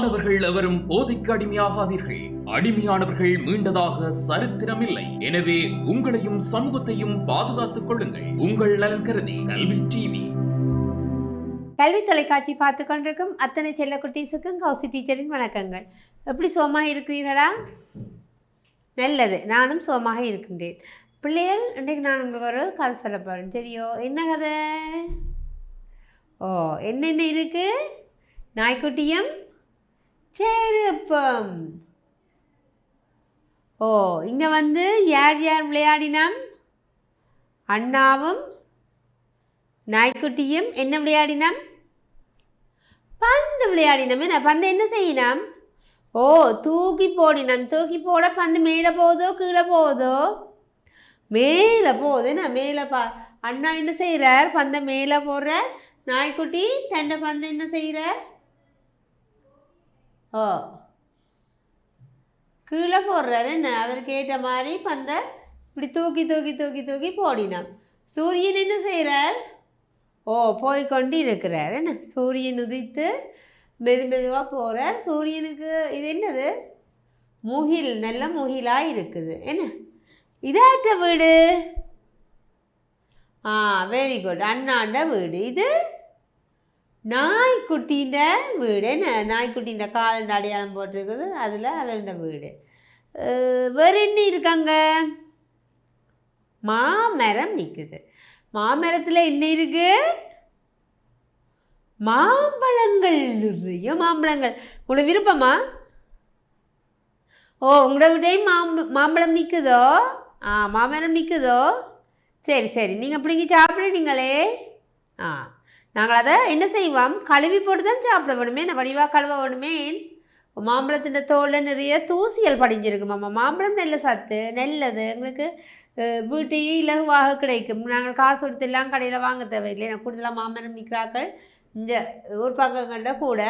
மாணவர்கள் எவரும் போதைக்கு அடிமையாகாதீர்கள். அடிமையானவர்கள் மீண்டதாக சரித்திரமில்லை. எனவே உங்களையும் சமூகத்தையும் பாதுகாத்துக் கொள்ளுங்கள். உங்கள் நலன் கருதி கல்வி டிவி. கல்வி தொலைக்காட்சி பார்த்து கொண்டிருக்கும் அத்தனை செல்ல குட்டீஸுக்கும் கௌசி டீச்சரின் வணக்கங்கள். எப்படி சோமாக இருக்கிறீர்களா? நல்லது. நானும் சோமாக இருக்கின்றேன். பிள்ளைகள் இன்றைக்கு நான் உங்களுக்கு ஒரு கதை சொல்ல போகிறேன் சரியோ? என்ன கதை? ஓ என்னென்ன இருக்கு? நாய்க்குட்டியும் செருப்பம். ஓ இங்கே வந்து யார் யார் விளையாடினாம்? அண்ணாவும் நாய்க்குட்டியும் என்ன விளையாடினாம்? பந்து விளையாடினோம். என்ன பந்து என்ன செய்யினாம்? ஓ தூக்கி போடினான் தூக்கி போட பந்து மேலே போகுதோ கீழே போகுதோ? மேலே போகுது. என்ன மேலே பா அண்ணா என்ன செய்கிறார் பந்தை மேலே போடுறார். நாய்க்குட்டி தண்டை பந்தை என்ன செய்கிறார் ஓ. கீழே போடுறாரு. என்ன? அவர் கேட்ட மாதிரி பந்தை இப்படி தூக்கி தூக்கி தூக்கி தூக்கி போடினான் சூரியன் என்ன செய்கிறார் ஓ போய் கொண்டு இருக்கிறார் என்ன? சூரியன் உதித்து மெது மெதுவாக போகிறார் சூரியனுக்கு இது என்னது? முகில் நல்ல முகிலாக இருக்குது. என்ன? இதாட்ட வீடு? ஆ வெரி குட் அண்ணாண்ட வீடு. இது நாய்க்குட்டின்ற வீடு. என்ன? நாய்க்குட்டின்ற காலண்ட அடையாளம் போட்டிருக்குது. அதில் அவருடைய வீடு. வேறு வேற என்ன இருக்காங்க? மாமரம் நிற்குது மாமரத்தில் என்ன இருக்கு? மாம்பழங்கள் நிறைய மாம்பழங்கள். உங்களுக்கு விருப்பமா? ஓ உங்களோட விடையும் மாம்ப மாம்பழம் நிற்குதோ ஆ மாமரம் நிற்குதோ சரி சரி. நீங்கள் பிடிங்கி சாப்பிட்றீங்களே. ஆ. நாங்கள் அதை என்ன செய்வோம்? கழுவி போட்டு தான் சாப்பிட வேணுமே நான் வடிவாக கழுவ வேணுமே. மாம்பழத்தின் தோலில் நிறைய தூசியல் படிஞ்சிருக்கு மாமா. மாம்பழம் நல்ல சத்து நல்லது. எங்களுக்கு அஹ், வீட்டையே இலகுவாக கிடைக்கும். நாங்கள் காசு கொடுத்து எல்லாம் கடையில் வாங்க தேவையில்லை. நான் கூடுதலாக மாமரம் மிக்ராக்கள் இந்த ஊர் பக்கங்களில் கூட.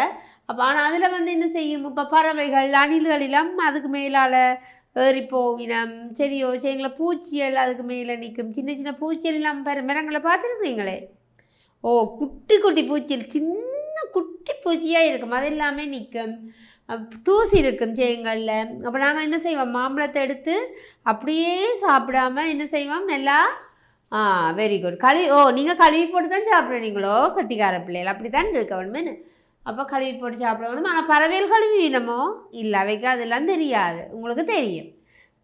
அப்போ ஆனால் அதில் வந்து என்ன செய்யும்? இப்போ பறவைகள் அணில்கள் எல்லாம் அதுக்கு மேலால் ஏறி போவினம். செடியோ செடிங்களை பூச்சியல் அதுக்கு மேலே நிற்கும். சின்ன சின்ன பூச்சியல் எல்லாம் மரங்களை பார்த்துருக்குறீங்களே? ஓ குட்டி குட்டி பூச்சியில் சின்ன குட்டி பூச்சியாக இருக்கும். அது எல்லாமே நிற்கும் தூசி இருக்கும் செடிங்களில். அப்போ நாங்கள் என்ன செய்வோம்? மாம்பழத்தை எடுத்து அப்படியே சாப்பிடாம என்ன செய்வோம்? நல்லா ஆ வெரி குட் கழுவி ஓ நீங்கள் கழுவி போட்டு தான் சாப்பிட்றீங்களோ? கட்டிக்கார பிள்ளைகள் அப்படி தான் இருக்க வேணுமே அப்போ கழுவி போட்டு சாப்பிட வேணும் ஆனால் பறவைகள் கழுவி வீணமோ இல்லை அவைக்கு அதெல்லாம் தெரியாது. உங்களுக்கு தெரியும்.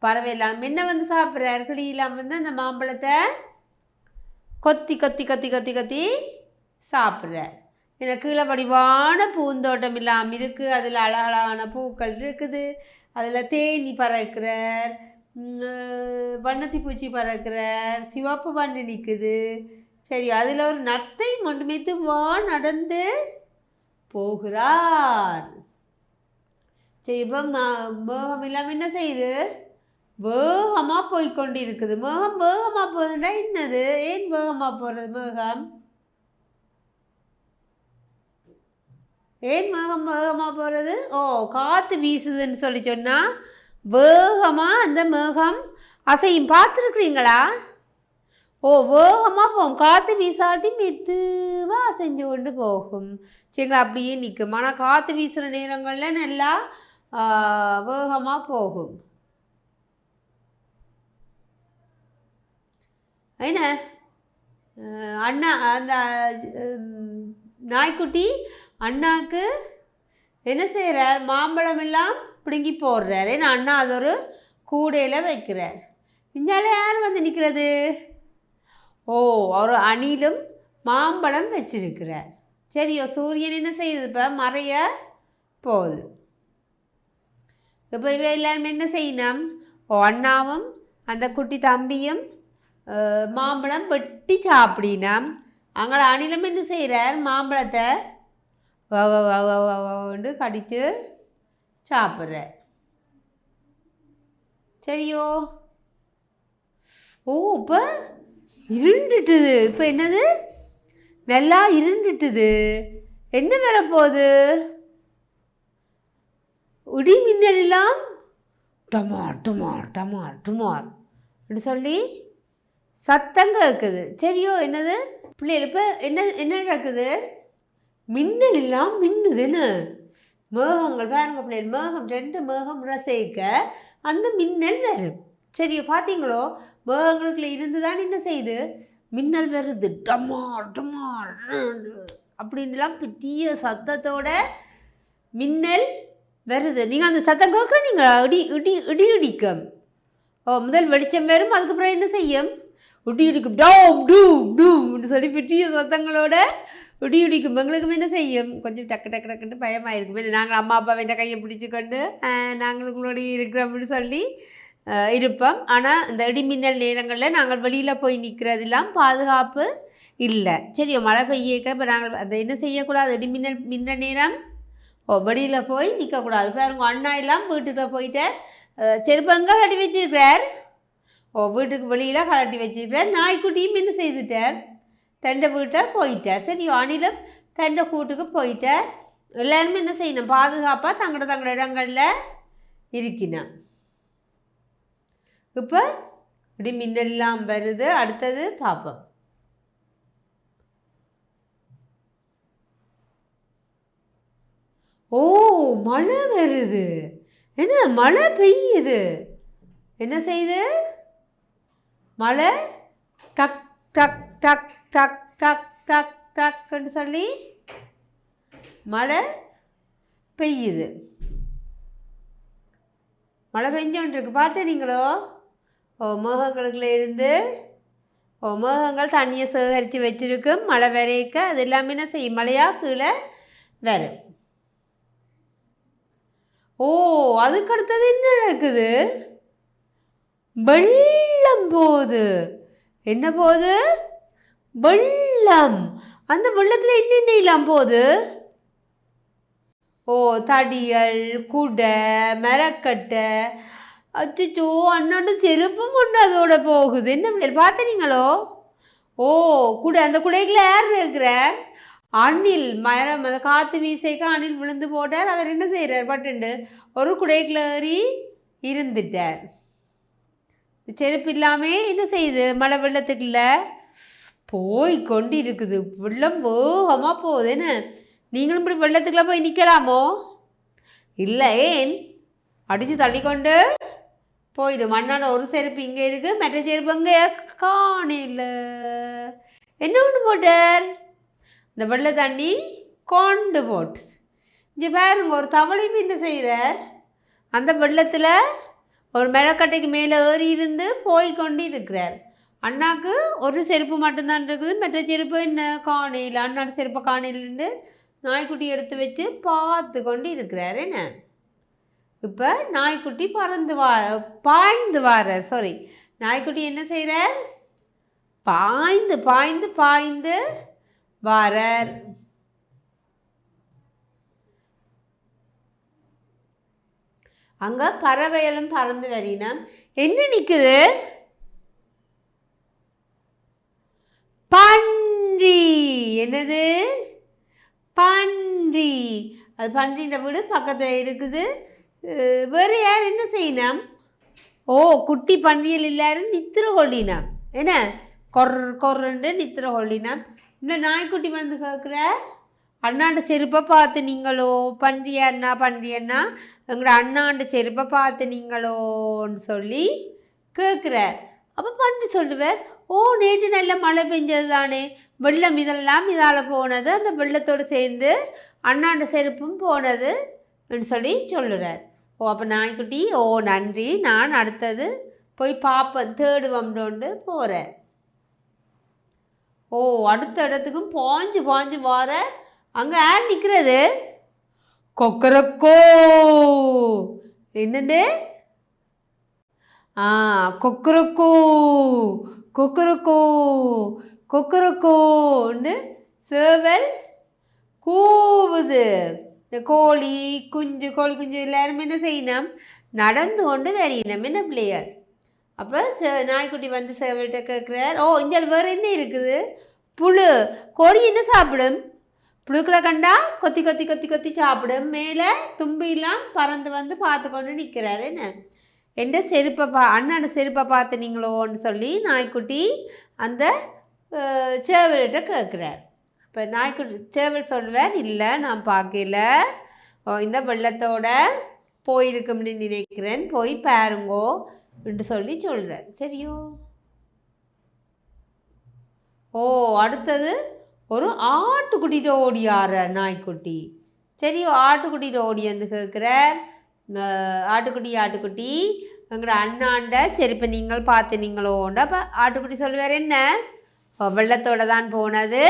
பறவையெல்லாம் என்ன வந்து சாப்பிட்றாரு? இல்லாமல் வந்து அந்த மாம்பழத்தை கொத்தி கொத்தி கொத்தி கொத்தி கொத்தி சாப்பிட்ற. எனக்கு கீழே வடிவான பூந்தோட்டம் இல்லாமல் இருக்குது அதில் அழகழகான பூக்கள் இருக்குது. அதில் தேனி பறக்கிறார். வண்ணத்தி பூச்சி பறக்கிறார். சிவப்பு வண்டு நிற்குது சரி அதில் ஒரு நத்தை மட்டுமே வா நடந்து போகிறார். சரி இப்போ மேகம் இல்லாமல் என்ன செய்யுது வேகமாக போய் இருக்குது மேகம் வேகமாக போகுதுன்னா என்னது? ஏன் வேகமாக போகிறது மேகம்? ஏன் மேகம் வேகமாக போகிறது ஓ காற்று வீசுதுன்னு சொல்லி சொன்னால் வேகமாக அந்த மேகம் அசையும். பார்த்துருக்குறீங்களா? ஓ வேகமாக போகும். காற்று வீசாட்டி மெதுவாக அசைஞ்சு கொண்டு போகும். சரிங்களா? அப்படியே நிற்கும். ஆனால் காற்று வீசுகிற நேரங்களில் நல்லா வேகமாக போகும். என்ன? அண்ணா அந்த நாய்க்குட்டி அண்ணாக்கு என்ன செய்கிறார் மாம்பழம் எல்லாம் பிடுங்கி போடுறார். ஏன்னா அண்ணா அது ஒரு கூடையில் வைக்கிறார். இஞ்சால யார் வந்து நிற்கிறது ஓ ஒரு அணிலும் மாம்பழம் வச்சிருக்கிறார். சரியோ சூரியன் என்ன செய்யுது இப்போ? மறைய போகுது. இப்போ இவ எல்லாருமே என்ன செய்யணும்? ஓ அண்ணாவும் அந்த குட்டி தம்பியும் மாம்பழம் வெட்டி சாப்பிடினாம். அங்கே அணிலம் என்ன செய்கிறார்? மாம்பழத்தை வா கடித்து சாப்பிட்றார். சரியோ? ஓ இப்போ இருண்டுட்டுது. இப்போ என்னது? நல்லா இருண்டுட்டுது. என்ன வரப்போகுது இடி மின்னல் எல்லாம் டமார் டுமார் டமார் டுமார் அப்படின்னு சொல்லி சத்தங்க இருக்குது. சரியோ என்னது? பிள்ளைகள் இப்போ என்ன என்ன நடக்குது? மின்னல் எல்லாம் மின்னுதுன்னு மேகங்கள் பாருங்க பிள்ளைகள் மேகம் ரெண்டு மேகம் ரசிக்க அந்த மின்னல் வரும். சரி பார்த்தீங்களோ மேகங்களுக்குள்ள இருந்து தான் என்ன செய்யுது? மின்னல் வருது. டமா டமா அப்படின்லாம் பெரிய சத்தத்தோட மின்னல் வருது. நீங்கள் அந்த சத்தம் கேட்க நீங்கள் இடி இடி இடி இடிக்கும். ஓ முதல் வெளிச்சம் வரும் அதுக்கப்புறம் என்ன செய்யும்? இடி டோம் டூம் டூம்னு சொல்லி பெரிய சத்தங்களோட இடி எங்களுக்கும் எங்களுக்கு என்ன செய்யும்? கொஞ்சம் டக்கு டக்கு டக்குன்னு பயமாக இருக்கும் இல்லை நாங்கள் அம்மா அப்பா வேண்ட கையை பிடிச்சு கொண்டு நாங்கள் உங்களோடய இருக்கிறோம்னு சொல்லி இருப்போம். ஆனால் இந்த இடிமின்னல் நேரங்களில் நாங்கள் வெளியில் போய் நிற்கிறதெல்லாம் பாதுகாப்பு இல்லை. சரி மழை பெய்யக்க இப்போ நாங்கள் அதை என்ன செய்யக்கூடாது? இடிமின்னல் மின்ன நேரம்? ஓ வெளியில் போய் நிற்கக்கூடாது பாருங்க அண்ணா எல்லாம் வீட்டுக்கு போயிட்டு அஹ், செருப்பங்க அடி வச்சிருக்கிறார். ஓ வீட்டுக்கு வெளியில் கலட்டி வச்சிருக்கிறார். நாய்க்குட்டியும் என்ன செய்துட்டார். தண்டை வீட்டை போயிட்டார். சரி அணிலும் தண்டை கூட்டுக்கு போயிட்டார். எல்லாருமே என்ன செய்யணும்? பாதுகாப்பாக தங்களோட தங்களோட இடங்களில் இருக்கணும் இப்போ இப்படி மின்னெல்லாம் வருது. அடுத்தது பார்ப்போம் ஓ மழை வருது. என்ன மழை பெய்யுது. என்ன செய்யுது? மழை டக் டக் டக் டக் டக் டக் டக்குன்னு சொல்லி மழை பெய்யுது. மழை பெஞ்சோன்றிருக்கு. பார்த்தீங்களோ ஓ மேகங்களுக்குள்ள இருந்து ஓ மேகங்கள் தண்ணியை சேகரித்து வச்சுருக்கும். மழை வரைக்க அது எல்லாமே என்ன செய்யும்? மழையாக கீழே வரும். ஓ அதுக்கு அடுத்தது என்ன நடக்குது? வெள்ளம் போகுது என்ன போகுது வெள்ளம். அந்த வெள்ளத்தில் என்னென்ன இல்லாம போகுது ஓ தடியல் குடை மரக்கட்டை. அச்சோ அண்ணாண்டு செருப்பும் கொண்டு அதோட போகுது. என்ன பிள்ளைகள் பார்த்தீங்களோ ஓ குடை அந்த குடைக்குள்ள யார் இருக்கிற? அணில் மரம் அந்த காற்று வீசைக்கு அணில் விழுந்து போட்டார். அவர் என்ன செய்கிறார் பட்டுண்டு ஒரு குடைக்குள்ள ஏறி இருந்துட்டார். செருப்பு இல்லாமே என்ன செய்யுது மழை வெள்ளத்துக்குள்ள. போய் கொண்டு இருக்குது வெள்ளம் வேகமாக போகுது. என்ன? நீங்களும் இப்படி வெள்ளத்துக்குள்ள போய் நிற்கலாமோ இல்லை ஏன் அடித்து தள்ளிக்கொண்டு போயிடும் மண்ணான ஒரு செருப்பு இங்கே இருக்குது மற்ற செருப்பு அங்கே காணில என்ன ஒன்று போட்டார்? இந்த வெள்ளை தண்ணி கொண்டு போட்டு. இங்கே பாருங்க ஒரு தவளையும் இந்த செய்கிறார் அந்த வெள்ளத்தில் ஒரு மரக்கட்டைக்கு மேலே ஏறி இருந்து போய் கொண்டு இருக்கிறார் அண்ணாக்கு ஒரு செருப்பு மட்டும்தான் இருக்குது. மற்ற செருப்பு என்ன? காணையில் அண்ணாட செருப்பை காணிலிருந்து நாய்க்குட்டி எடுத்து வச்சு பார்த்து கொண்டு இருக்கிறார் என்ன? இப்போ நாய்க்குட்டி பறந்து வா பாய்ந்து வார சாரி நாய்க்குட்டி என்ன செய்கிறார்? பாய்ந்து பாய்ந்து பாய்ந்து வாரர். அங்க பறவைகளும் பறந்து வரினம் என்ன நிக்குது? பன்றி. என்னது? பன்றி. அது பன்றின்ற வீடு பக்கத்தில் இருக்குது. வேறு யார் என்ன செய்யணும் ஓ குட்டி பன்றியல் எல்லாரும் நித்திர கொள்ளினாம். என்ன? கொர் கொர்ரண்டு நித்திர கொள்ளினாம். இன்னும் நாய்க்குட்டி வந்து கேட்குற அண்ணாண்ட செருப்பை பார்த்து நீங்களோ பன்றி அண்ணா பன்றி அண்ணா எங்களோட அண்ணாண்ட செருப்பை பார்த்து நீங்களோன்னு சொல்லி கேட்குறார் அப்போ பன்றி சொல்லுவார் ஓ நேற்று நல்ல மழை பெஞ்சது தானே வெள்ளம் இதெல்லாம் இதால் போனது அந்த வெள்ளத்தோடு சேர்ந்து அண்ணாண்ட செருப்பும் போனது சொல்லி சொல்லுறார். ஓ அப்போ நாய்க்குட்டி ஓ நன்றி நான் அடுத்தது போய் பார்ப்பேன் தேடுவோம்னு போகிறேன் ஓ அடுத்த இடத்துக்கும் பாஞ்சு பாஞ்சு வார அங்கே யார் நிற்கிறது கொக்கரக்கோ. என்னண்டு ஆ கொக்கரக்கோ. கொக்கரக்கோ. கொக்கரக்கோன்னு சேவல் கூவுது. இந்த கோழி குஞ்சு கோழி குஞ்சு எல்லாருமே என்ன செய்யணும்? நடந்து கொண்டு வரையினம். என்ன பிள்ளையார் அப்போ சே நாய்க்குட்டி வந்து சேவல்கிட்ட கேட்குறார் ஓ இங்கே வேறு என்ன இருக்குது? புழு. கோழி என்ன சாப்பிடும்? புழுக்களை கண்டா கொத்தி கொத்தி கொத்தி கொத்தி சாப்பிடும். மேலே தும்பிலாம் பறந்து வந்து பார்த்து கொண்டு நிற்கிறாரு என்ன எந்த செருப்பை பா அண்ணாட செருப்பை பார்த்துனீங்களோன்னு சொல்லி நாய்க்குட்டி அந்த சேவல்கிட்ட கேட்குறார். இப்போ நாய்க்குட்டி சேவல் சொல்வார் இல்லை நான் பார்க்கல. ஓ, இந்த வெள்ளத்தோட போயிருக்கும்னு நினைக்கிறேன். போய் பாருங்கோ என்று சொல்லி சொல்கிறார் சரியோ? ஓ அடுத்தது ஒரு ஆட்டுக்குட்டிகிட்ட ஓடியார நாய்க்குட்டி? சரி ஆட்டுக்குட்டிகிட்ட ஓடி வந்து கேட்குற ஆட்டுக்குட்டி ஆட்டுக்குட்டி. எங்களோட அண்ணாண்ட சரி இப்போ நீங்கள் பார்த்து நீங்களோண்ட அப்போ ஆட்டுக்குட்டி சொல்லுவார் என்ன? "ஓ, வெள்ளத்தோட தான் போனது.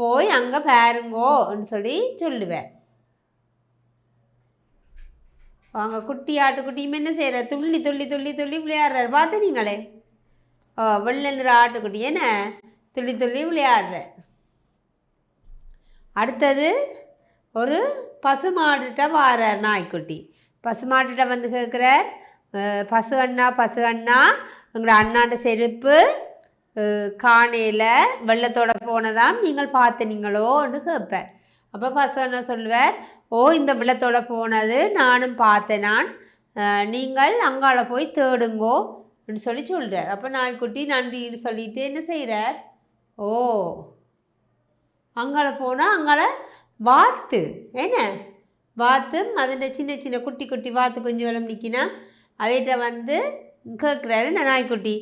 போய் அங்கே பாருங்கோன்னு சொல்லி சொல்லுவேன் அவங்க குட்டி ஆட்டுக்குட்டியும் என்ன செய்கிற துள்ளி துள்ளி துள்ளி துள்ளி விளையாடுறாரு. பார்த்து நீங்களே. ஓ வெள்ளை நிற ஆட்டுக்குட்டி என்ன? துள்ளி துள்ளி விளையாடுற அடுத்தது ஒரு பசுமாடுகிட்ட வாரார் நாய்க்குட்டி. பசுமாட்டுகிட்ட வந்து கேட்குறார் பசு அண்ணா பசு அண்ணா எங்களோட அண்ணாண்ட செருப்பு காணையில் வெள்ளத்தோட போனதாம் நீங்கள் பார்த்தனீங்களோன்னு கேட்பேன் அப்போ பசு அண்ணா சொல்லுவார் ஓ இந்த வெள்ளத்தோட போனது நானும் பார்த்தேன் நான் நீங்கள் அங்கால போய் தேடுங்கோ அப்படின்னு சொல்லி சொல்கிறார் அப்போ நாய்க்குட்டி நன்றின்னு சொல்லிட்டு என்ன செய்கிறார் ஓ அங்கால போனால் அங்கால வாத்து. என்ன? வாத்து அதில் சின்ன சின்ன குட்டி குட்டி வாத்து கொஞ்சம் வெள்ளம் நிற்கினா அவர்கிட்ட வந்து கேட்குறாரு நான் நாய்க்குட்டி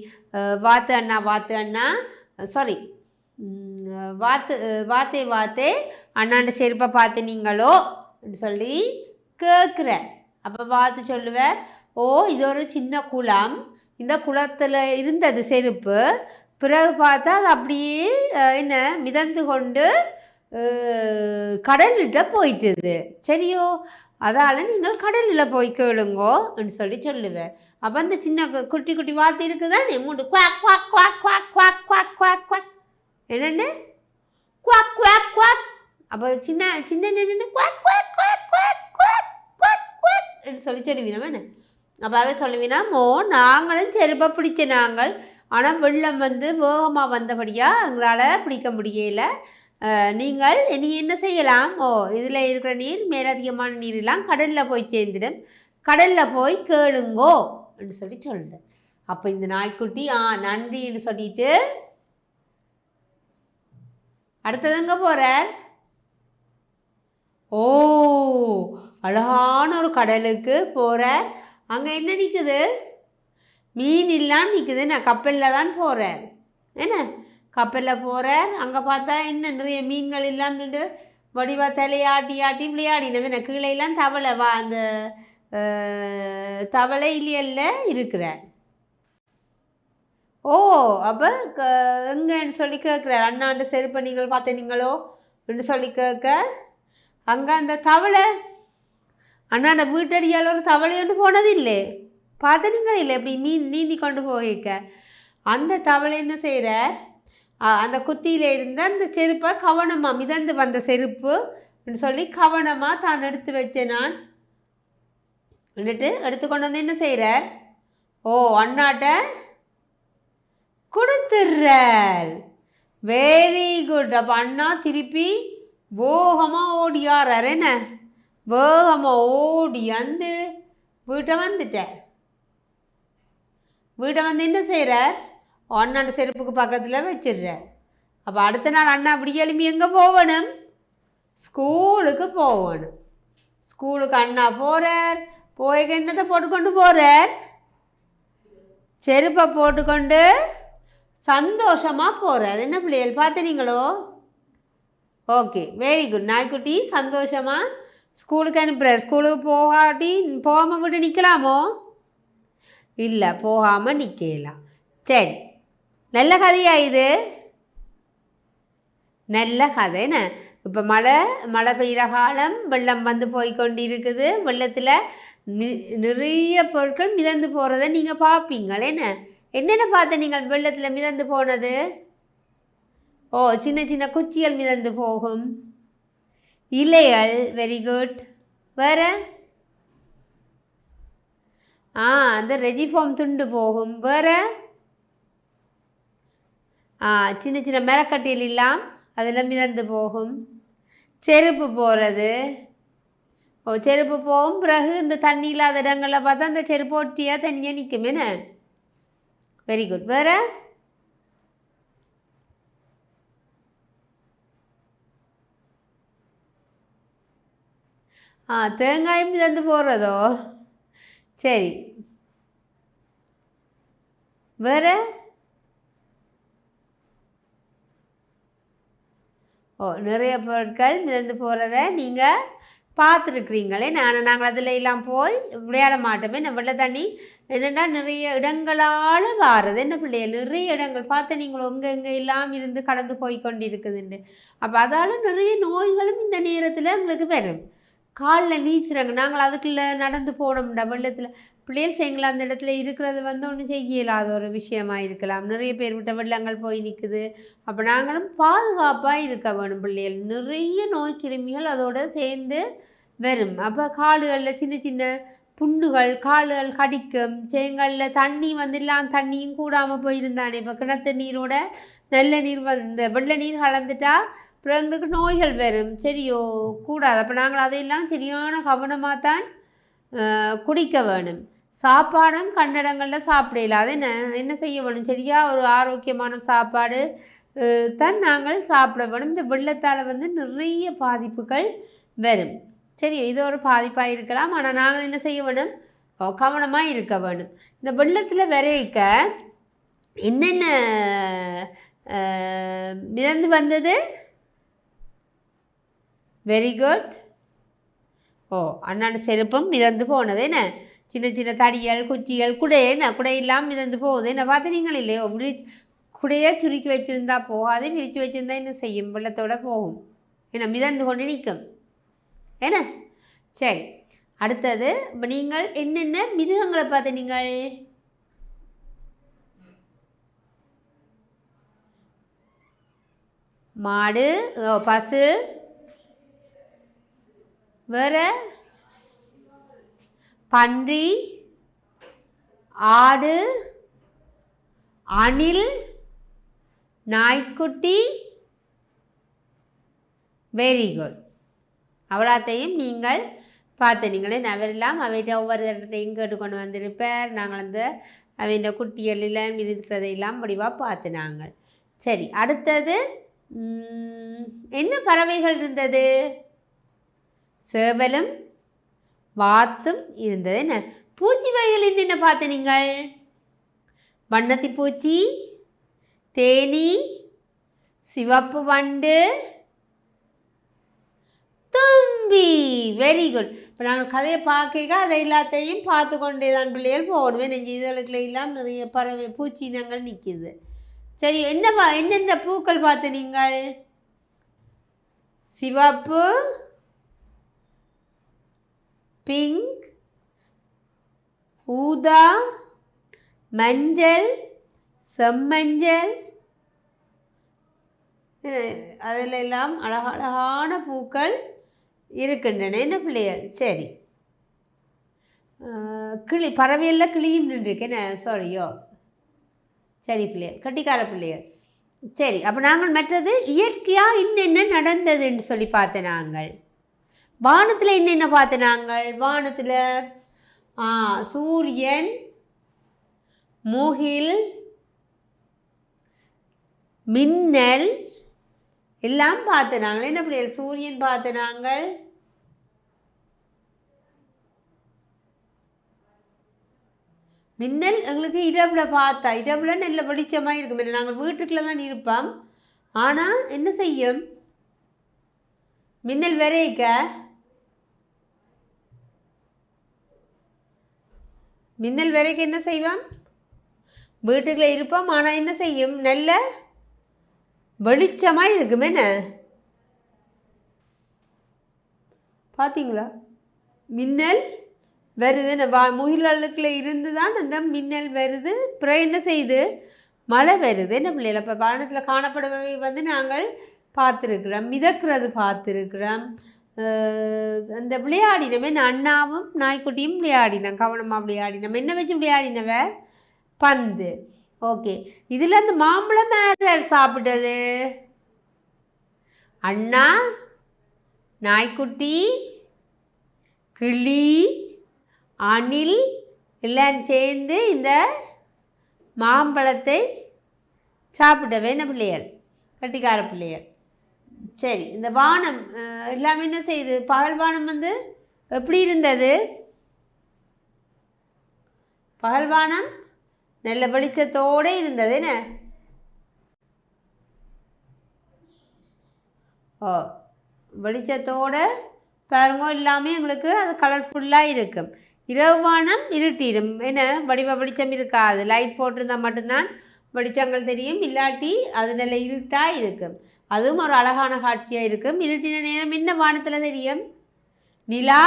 வாத்து அண்ணா வாத்து அண்ணா. சாரி வாத்து வாத்தே வாத்தே. அண்ணாண்ட செருப்பை பார்த்து நீங்களோ? சொல்லி கேட்குறார் அப்போ பார்த்து சொல்லுவார் ஓ இது ஒரு சின்ன குளம். இந்த குளத்தில் இருந்தது செருப்பு. பிறகு பார்த்தா அது அப்படியே என்ன மிதந்து கொண்டு கடல்கிட்ட போயிட்டுது சரியோ அதால் நீங்கள் கடலில் போய் கேளுங்கோன்னு சொல்லி சொல்லுவேன் அப்போ அந்த சின்ன கு- குட்டி குட்டி வார்த்தை இருக்குதானே மூண்டு quack quack quack quack quack quack quack quack என்னென்னு குவாக் குவாக் குவாக் அப்போ சின்ன சின்ன நின்று quack quack quack quack quack quack quack சொல்லி சொல்லுவீனா என்ன அப்போ அவன் சொல்லுவீனா மோ நாங்களும் செருப்பை பிடிச்ச நாங்கள் ஆனால் வெள்ளம் வந்து வேகமாக வந்தபடியாக எங்களால் பிடிக்க முடியல. நீங்கள் நீ என்ன செய்யலாம்? ஓ இதில் இருக்கிற நீர் மேலதிகமான நீரெல்லாம் கடலில் போய் சேர்ந்துடும். கடலில் போய் கேளுங்கோ என்று சொல்லி சொல்கிறேன் அப்போ இந்த நாய்க்குட்டி ஆ நன்றின்னு சொல்லிட்டு அடுத்தது எங்கே போகிறார்? ஓ அழகான ஒரு கடலுக்கு போகிறார். அங்கே என்ன நிற்குது? மீன் இல்லாமல் நிற்குது நான் கப்பலில் தான் போகிறேன் என்ன? கப்பலில் போகிறார் அங்கே பார்த்தா என்ன? நிறைய மீன்கள் இல்லாமல் நின்று வடிவா தலையாட்டி ஆட்டி விளையாடினவன். என்ன கீழே தவளை வா அந்த தவளை இல்லையல்ல இருக்கிறார் ஓ அப்போ க எங்கன்னு சொல்லி கேட்குறார் அண்ணாண்ட செருப்பை நீங்கள் பார்த்தீங்களோ? என்று சொல்லி கேட்க அங்கே அந்த தவளை. அண்ணாண்ட வீட்டடியால் ஒரு தவளை ஒன்று போனதில்லை. பார்த்தனீங்களா இல்லை. இப்படி நீ நீந்தி கொண்டு போயிருக்க. அந்த தவளை என்ன செய்கிற அந்த குத்தியில் இருந்த அந்த செருப்பை கவனமாக மிதந்து வந்த செருப்பு அப்படின்னு சொல்லி கவனமாக தான் எடுத்து வச்சேன் நான். வந்துட்டு எடுத்துக்கொண்டு வந்து என்ன செய்கிறார் ஓ அண்ணாட்ட கொடுத்துடுற வெரி குட் அப்போ அண்ணா திருப்பி வேகமாக ஓடியாரார் என்ன? வேகமாக ஓடி வந்து வீட்டை வந்துட்டார் வீட்டை வந்து என்ன செய்கிற அண்ணாண்ட செருப்புக்கு பக்கத்தில் வச்சிடுற. அப்போ அடுத்த நாள் அண்ணா அப்படி எழுப்பி எங்கே போகணும் ஸ்கூலுக்கு போகணும் ஸ்கூலுக்கு அண்ணா போகிறார் போய் என்னத்தை போட்டுக்கொண்டு போகிறார் செருப்பை போட்டுக்கொண்டு சந்தோஷமாக போகிறார் என்ன பிள்ளைகள் பார்த்தீங்களோ? ஓகே வெரி குட் நாய்க்குட்டி சந்தோஷமாக ஸ்கூலுக்கு அனுப்புகிறார் ஸ்கூலுக்கு போகாட்டி போகாமல் விட்டு நிற்கலாமோ இல்லை போகாமல் நிற்கலாம் சரி. நல்ல கதையா இது? நல்ல கதை என்ன? இப்போ மழை மழை பெய்கிற காலம் வெள்ளம் வந்து போய் கொண்டிருக்குது வெள்ளத்தில் மி நிறைய பொருட்கள் மிதந்து போகிறத நீங்கள் பார்ப்பீங்களே. என்ன? என்னென்ன பார்த்து நீங்கள் வெள்ளத்தில் மிதந்து போனது? ஓ சின்ன சின்ன குச்சிகள் மிதந்து போகும். இலைகள் வெரி குட் வேறு? ஆ அந்த ரெஜிஃபார்ம் துண்டு போகும். வேறு? ஆ சின்ன சின்ன மரக்கட்டியில் இல்லாம் அதில் மிதந்து போகும். செருப்பு போகிறது ஓ செருப்பு போகும். பிறகு இந்த தண்ணி இல்லாத இடங்களில் பார்த்தா அந்த செருப்பு ஒட்டியாக தண்ணியாக நிற்கும். என்ன? வெரி குட் வேறு? ஆ தேங்காயும் மிதந்து போகிறதோ சரி. வேற? ஓ நிறைய பொருட்கள் மிதந்து போகிறத நீங்கள் பார்த்துருக்குறீங்களே. நான் நாங்கள் அதில் எல்லாம் போய் விளையாட மாட்டோமே. நம்ம வெள்ள தண்ணி. என்னென்னா நிறைய இடங்களால் வாரது. என்ன பிள்ளைய நிறைய இடங்கள். பார்த்து நீங்கள் உங்கள் எங்கே எல்லாம் இருந்து கடந்து போய் கொண்டு இருக்குதுண்டு அப்போ அதால் நிறைய நோய்களும் இந்த நேரத்தில் எங்களுக்கு வரும். காலில் நீச்சுறாங்க. நாங்கள் அதுக்குள்ளே நடந்து போனோம்டா வெள்ளத்தில் பிள்ளைகள் செய்யுங்களா? அந்த இடத்துல இருக்கிறது வந்து ஒன்றும் செய்ய இயலாத ஒரு விஷயமா இருக்கலாம். நிறைய பேர் விட்ட வெள்ளங்கள் போய் நிற்குது அப்போ நாங்களும் பாதுகாப்பாக இருக்க வேணும் பிள்ளைகள். நிறைய நோய் கிருமிகள் அதோட சேர்ந்து வரும். அப்போ கால்களில் சின்ன சின்ன புண்ணுகள் கால்கள் கடிக்கும். செங்கல்ல தண்ணி வந்து எல்லாம் தண்ணியும் கூடாமல் போயிருந்தானே. இப்போ கிணத்து நீரோட நல்ல நீர் வந்து வெள்ளை நீர் கலந்துட்டா அப்புறம் எங்களுக்கு நோய்கள் வரும். சரியோ கூடாது. அப்போ நாங்கள் அதையெல்லாம் சரியான கவனமாக தான் குடிக்க வேணும். சாப்பாடும் கன்னடங்களில் சாப்பிடல. அது என்ன என்ன செய்ய வேணும்? சரியா ஒரு ஆரோக்கியமான சாப்பாடு தான் நாங்கள் சாப்பிட வேணும். இந்த வெள்ளத்தால் வந்து நிறைய பாதிப்புகள் வரும். சரி இது ஒரு பாதிப்பாக இருக்கலாம். ஆனால் நாங்கள் என்ன செய்ய வேணும்? கவனமாக இருக்க வேணும். இந்த வெள்ளத்தில் விரைக்க என்னென்ன மிதந்து வந்தது? வெரி குட் ஓ அண்ணாண்ட செருப்பும் மிதந்து போனது என்ன? சின்ன சின்ன தடியல் குச்சிகள் குடை என்ன? குடையெல்லாம் மிதந்து போகுது என்ன? பார்த்தீங்கள் இல்லையோ? விரிச்சு குடையை சுருக்கி வச்சுருந்தா போகாது விரித்து வச்சுருந்தா என்ன செய்யும்? வெள்ளத்தோட போகும். என்ன மிதந்து கொண்டு நிற்கும். என்ன? சரி. அடுத்தது இப்போ நீங்கள் என்னென்ன மிருகங்களை பார்த்து நீங்கள்? மாடு பசு வேற? பன்றி ஆடு அணில் நாய்க்குட்டி. வெரி குட் அவ்வளோத்தையும் நீங்கள் பார்த்து நீங்களே நவரெல்லாம் அவைகிட்ட ஒவ்வொரு இடத்தையும் கேட்டு கொண்டு வந்திருப்பார். நாங்கள் அந்த அவையின் குட்டிகளெல்லாம் இருக்கிறதையெல்லாம் முடிவாக பார்த்து நாங்கள். சரி அடுத்தது என்ன பறவைகள் இருந்தது? சேவலும் வாத்தும் இருந்தது என்ன? பூச்சி வகைகள் இருந்து என்ன பார்த்து நீங்கள்? வண்ணத்தி பூச்சி தேனி சிவப்பு வண்டு தும்பி. வெரி குட் இப்போ நாங்கள் கதையை பார்க்க அதை எல்லாத்தையும் பார்த்து கொண்டே தான் பிள்ளைகள் போடுவேன். நெஞ்சு இதழுக்குள்ள எல்லாம் நிறைய பறவை பூச்சி இனங்கள் நிற்கிது. சரி என்ன பா என்னென்ன பூக்கள் பார்த்து நீங்கள்? சிவப்பு பிங்க் ஊதா மஞ்சள் செம்மஞ்சள். அதில் எல்லாம் அழகழகான பூக்கள் இருக்கின்றன. என்ன பிள்ளைகள் சரி. கிளி பறவையெல்லாம் கிளியும் நின்றுருக்கேன் சாரியோ சரி பிள்ளைகள் கட்டிக்கார பிள்ளைகள் சரி அப்போ நாங்கள் மற்றது இயற்கையாக இன்னென்ன நடந்ததுன்னு சொல்லி பார்த்தேன் நாங்கள். வானத்தில் என்னென்ன பார்த்தேன் நாங்கள் வானத்தில் ஆ சூரியன் முகில் மின்னல் எல்லாம் பார்த்து நாங்கள் என்ன பிள்ளைகள் சூரியன் பார்த்து நாங்கள் மின்னல் எங்களுக்கு இரவுல பார்த்தா இரவுல நல்ல வெளிச்சமாக இருக்கும். ஏன்னா நாங்கள் வீட்டுக்குள்ள தான் இருப்போம். ஆனால் என்ன செய்யும்? மின்னல் விரைக்க மின்னல் வரைக்கு என்ன செய்வோம் வீட்டுக்குள்ள இருப்போம் ஆனால் என்ன செய்யும்? நல்ல வெளிச்சமாக இருக்கும் என்ன? பார்த்தீங்களா மின்னல் வருது இந்த வா முகிலழுக்கில் இருந்து தான் அந்த மின்னல் வருது பிறகு என்ன செய்யுது? மழை வருது என்ன பிள்ளைகள்? இப்போ வானத்தில் காணப்படுபவை வந்து நாங்கள் பார்த்துருக்குறோம் மிதக்கிறது பார்த்துருக்குறோம். அந்த விளையாடினமே அண்ணாவும் நாய்க்குட்டியும் விளையாடினோம் கவனமாக விளையாடினோம். என்ன வச்சு விளையாடினவ? பந்து. ஓகே. இதில் அந்த மாம்பழம் யார் சாப்பிட்டது? அண்ணா நாய்க்குட்டி கிளி அணில் எல்லாம் சேர்ந்து இந்த மாம்பழத்தை சாப்பிட்டவே என்ன பிள்ளைகள்? கட்டிக்கார பிள்ளைகள். சரி இந்த வானம் அஹ், எல்லாமே என்ன செய்யுது? பகல் வானம் வந்து எப்படி இருந்தது? பகல் வானம் நல்ல வெளிச்சத்தோடு இருந்தது என்ன? ஓ வெளிச்சத்தோட பாருங்க எல்லாமே எங்களுக்கு அது கலர்ஃபுல்லாக இருக்கும். இரவு வானம் இருட்டிடும் என்ன? வடிவ வெளிச்சம் இருக்காது. லைட் போட்டிருந்தா மட்டும்தான் வெளிச்சங்கள் தெரியும் இல்லாட்டி அது நல்ல இருட்டாக இருக்கும். அதுவும் ஒரு அழகான காட்சியாக இருக்கும் இருட்டின நேரம் என்ன வானத்தில் தெரியும்? நிலா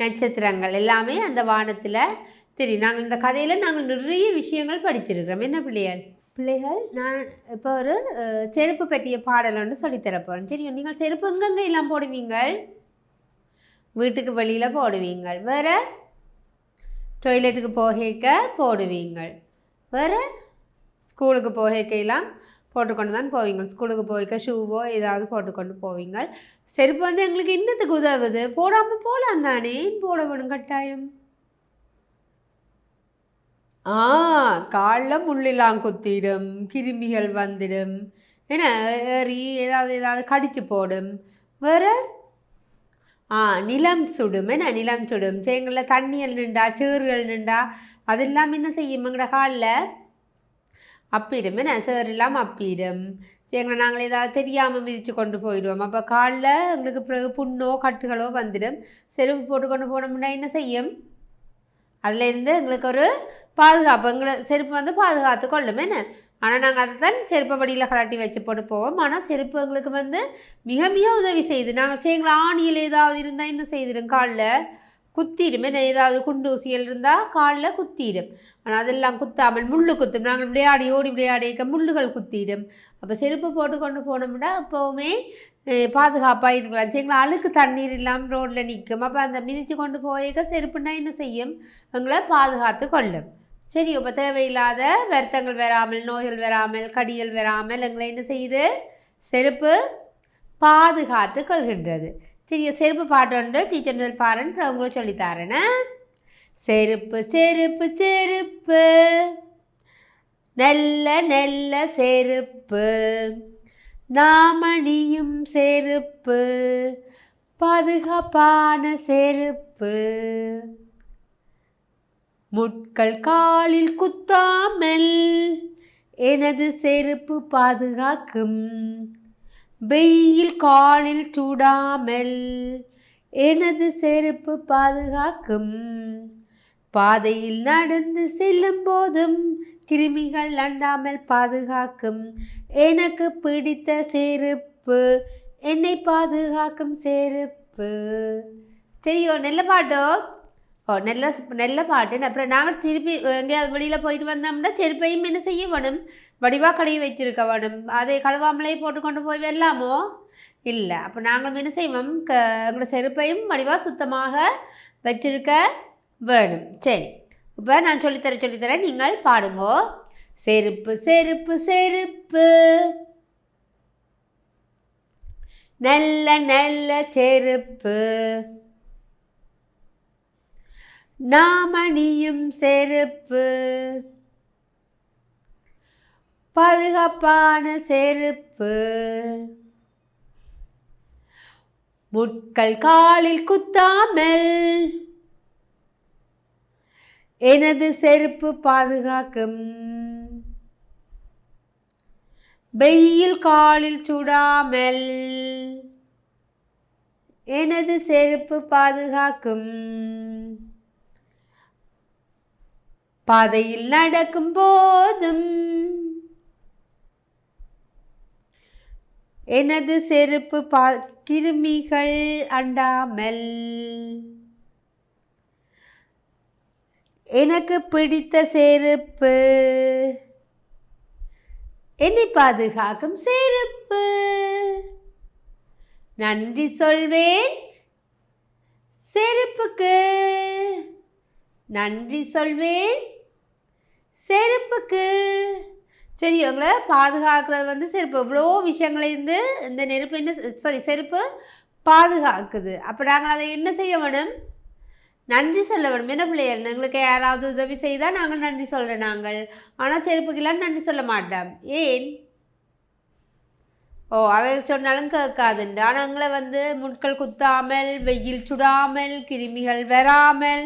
நட்சத்திரங்கள் எல்லாமே அந்த வானத்தில் தெரியும். நாங்கள் இந்த கதையில் நாங்கள் நிறைய விஷயங்கள் படிச்சிருக்கிறோம். என்ன பிள்ளைகள்? பிள்ளைகள் நான் இப்போ ஒரு செருப்பு பற்றிய பாடல் ஒன்று சொல்லித்தரப்போகிறேன் தெரியும்? நீங்கள் செருப்பு எங்கெங்கே எல்லாம் போடுவீங்க வீட்டுக்கு வெளியில் போடுவீங்க வேறு? டொய்லெட்டுக்கு போகைக்க போடுவீங்க வேறு? ஸ்கூலுக்கு போகைக்கெல்லாம் போட்டுக்கொண்டு தான் போவீங்க. ஸ்கூலுக்கு போய்க்க ஷூவோ ஏதாவது போட்டுக்கொண்டு போவீங்க. செருப்பு வந்து எங்களுக்கு இன்னத்துக்கு உதவுது. போடாமல் போகலாம் தானே? போட வேணும் கட்டாயம்? ஆ காலில் முள்ளெல்லாம் குத்திடும். கிருமிகள் வந்துடும். என்ன ஏறி ஏதாவது ஏதாவது கடிச்சு போடும். வேறு? ஆ நிலம் சுடும். என்ன நிலம் சுடும். செங்கல்ல தண்ணியில் நின்றா சேறுகள் நின்றா அதெல்லாம் என்ன செய்யும் எங்கட காலில்? அப்பிடும். என்ன சேறு இல்லாமல் அப்பிடும். எங்களை நாங்கள் ஏதாவது தெரியாமல் மிதித்து கொண்டு போயிடுவோம். அப்போ காலில் எங்களுக்கு பிறகு புண்ணோ கட்டுகளோ வந்துடும். செருப்பு போட்டு கொண்டு போனோம்னா என்ன செய்யும்? அதுலேருந்து எங்களுக்கு ஒரு பாதுகாப்பு எங்களை செருப்பு வந்து பாதுகாத்து கொள்ளும். என்ன? ஆனால் நாங்கள் அதை தான் செருப்பை வடியில் கலாட்டி வச்சு போட்டு போவோம் ஆனால் செருப்பு எங்களுக்கு வந்து மிக மிக உதவி செய்யுது. நாங்கள் செய்யுங்களா ஆணியில் ஏதாவது இருந்தால் என்ன செய்திடும்? காலில் குத்திடும். என்ன ஏதாவது குண்டூசியல் இருந்தால் காலில் குத்திடும். ஆனால் அதெல்லாம் குத்தாமல் முள்ளு குத்தும். நாங்கள் விளையாடி ஓடி விளையாடிக்க முள்ளுகள் குத்திடும். அப்போ செருப்பு போட்டு கொண்டு போனோம்னா எப்போவுமே பாதுகாப்பாக இருக்கலாம் சரிங்களா அழுக்கு தண்ணீர் இல்லாமல் ரோட்டில் நிற்கும் அப்போ அந்த மிதித்து கொண்டு போயிருக்க செருப்புனா என்ன செய்யும்? எங்களை பாதுகாத்து கொள்ளும். சரி இப்போ தேவையில்லாத வருத்தங்கள் வராமல் நோய்கள் வராமல் கடிகள் வராமல் எங்களை என்ன செய்யுது? செருப்பு பாதுகாத்து கொள்கின்றது. சரி செருப்பு பாட்டு டீச்சர் முதல் பாருன்னு அவங்களும் சொல்லித்தாரேனே செருப்பு செருப்பு செருப்பு. நல்ல நல்ல செருப்பு. நாமணியும் செருப்பு. பாதுகாப்பான செருப்பு. முட்கள் காலில் குத்தாமல் எனது செருப்பு பாதுகாக்கும். வெயில் காலில் சூடாமல் எனது செருப்பு பாதுகாக்கும். பாதையில் நடந்து செல்லும் போதும் கிருமிகள் அண்டாமல் பாதுகாக்கும். எனக்கு பிடித்த செருப்பு என்னை பாதுகாக்கும் செருப்பு. சரியோ நல்ல பாட்டோ. ஓ நல்ல நல்ல பாட்டு அப்புறம் நாங்கள் திருப்பி எங்கேயாவது வெளியில் போயிட்டு வந்தோம்னா செருப்பையும் என்ன செய்ய வேணும் வடிவாக கழுவி வச்சிருக்க வேணும் அதை கழுவாமலே போட்டு கொண்டு போய் வரலாமோ இல்லை அப்போ நாங்கள் என்ன செய்வோம் க எங்களோட செருப்பையும் வடிவாக சுத்தமாக வச்சிருக்க வேணும் சரி இப்போ நான் சொல்லித்தர சொல்லித்தரேன் நீங்கள் பாடுங்கோ செருப்பு செருப்பு செருப்பு நல்ல நல்ல செருப்பு நாமணியும் செருப்பு. பாதுகாப்பான செருப்பு. முட்கள் காலில் குத்தாமல். எனது செருப்பு பாதுகாக்கும். வெயில் காலில் சுடாமல். எனது செருப்பு பாதுகாக்கும். பாதையில் நடக்கும் போதும் எனது செருப்பு பா கிருமிகள் அண்டாமல் எனக்கு பிடித்த செருப்பு என்னை பாதுகாக்கும் செருப்பு. நன்றி சொல்வேன் செருப்புக்கு. நன்றி சொல்வேன் செருப்புக்கு. சரிங்களை பாதுகாக்கிறது வந்து செருப்பு. இவ்வளோ விஷயங்கள்லேருந்து இந்த நெருப்பு என்ன சாரி செருப்பு பாதுகாக்குது. அப்போ நாங்கள் அதை என்ன செய்ய வேணும்? நன்றி சொல்ல வேணும். என்ன பிள்ளையர் எங்களுக்கு யாராவது உதவி செய்தால் நாங்கள் நன்றி சொல்கிறோம் நாங்கள். ஆனால் செருப்புக்கெல்லாம் நன்றி சொல்ல மாட்டோம். ஏன்? ஓ அவை சொன்னாலும் கேட்காதுண்டு. ஆனால் எங்களை வந்து முட்கள் குத்தாமல் வெயில் சுடாமல் கிருமிகள் வராமல்.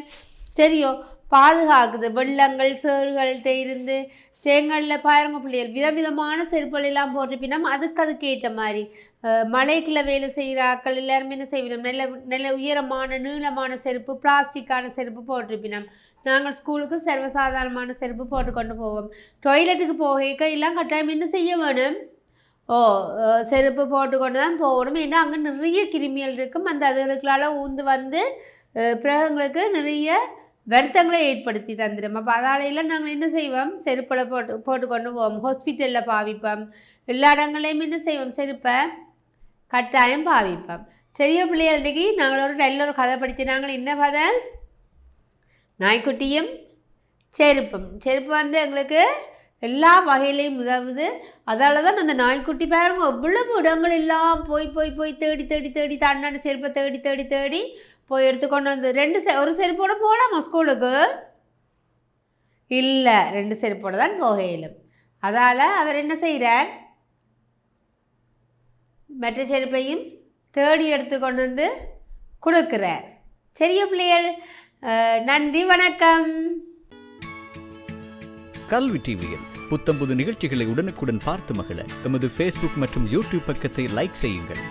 தெரியும் பாதுகாக்குது. வெள்ளங்கள் சேறுகள் தேய்ந்து செங்கல்ல பாருங்க பிள்ளைகள். விதவிதமான செருப்புகள் எல்லாம் போட்டிருப்பினோம் அதுக்கு அதுக்கு ஏற்ற மாதிரி அஹ், மலைக்குள்ள வேலை செய்கிற ஆட்கள் எல்லாருமே என்ன செய்வினோம் நல்ல நல்ல உயரமான நீளமான செருப்பு பிளாஸ்டிக்கான செருப்பு போட்டிருப்பினோம் நாங்கள் ஸ்கூலுக்கு சர்வசாதாரணமான செருப்பு போட்டு கொண்டு போவோம். டொய்லெட்டுக்கு போக எல்லாம் கட்டாயம் என்ன செய்ய வேணும்? ஓ செருப்பு போட்டு கொண்டு தான் போகணும். ஏன்னா அங்கே நிறைய கிருமிகள் இருக்கும். அந்த அதுகளுக்களால் ஊந்து வந்து அஹ், பிறகு நிறைய வருத்தங்களை ஏற்படுத்தி தந்துடும் அப்போ அதாலையெல்லாம் நாங்கள் என்ன செய்வோம்? செருப்பில் போட்டு போட்டு கொண்டு போவோம். ஹாஸ்பிட்டலில் பாவிப்போம். எல்லா இடங்களையும் என்ன செய்வோம்? செருப்பை கட்டாயம் பாவிப்போம். சிறிய பிள்ளைகள் இன்றைக்கி நாங்கள் ஒரு நல்ல ஒரு கதை படித்து நாங்கள் என்ன கதை? நாய்க்குட்டியும் செருப்பும். செருப்பு வந்து எங்களுக்கு எல்லா வகையிலையும் உதவுது. அதால தான் அந்த நாய்க்குட்டி பாருங்க எவ்வளவு இடங்கள் எல்லாம் போய் போய் போய் தேடி தேடி தேடி தன்னான செருப்பை தேடி தேடி தேடி போய் எடுத்துக்கொண்டு வந்து ரெண்டு செ ஒரு செருப்போட போகலாமா ஸ்கூலுக்கு? இல்லை ரெண்டு செருப்போட தான் போக இயலும் அதால் அவர் என்ன செய்கிறார் மற்ற செருப்பையும் தேடி எடுத்து கொண்டு வந்து கொடுக்குறார். சரியா பிள்ளைகள்? நன்றி வணக்கம். கல்வி டிவியில் புத்தம்புது நிகழ்ச்சிகளை உடனுக்குடன் பார்த்து மகிழ எமது ஃபேஸ்புக் மற்றும் யூடியூப் பக்கத்தை லைக் செய்யுங்கள்.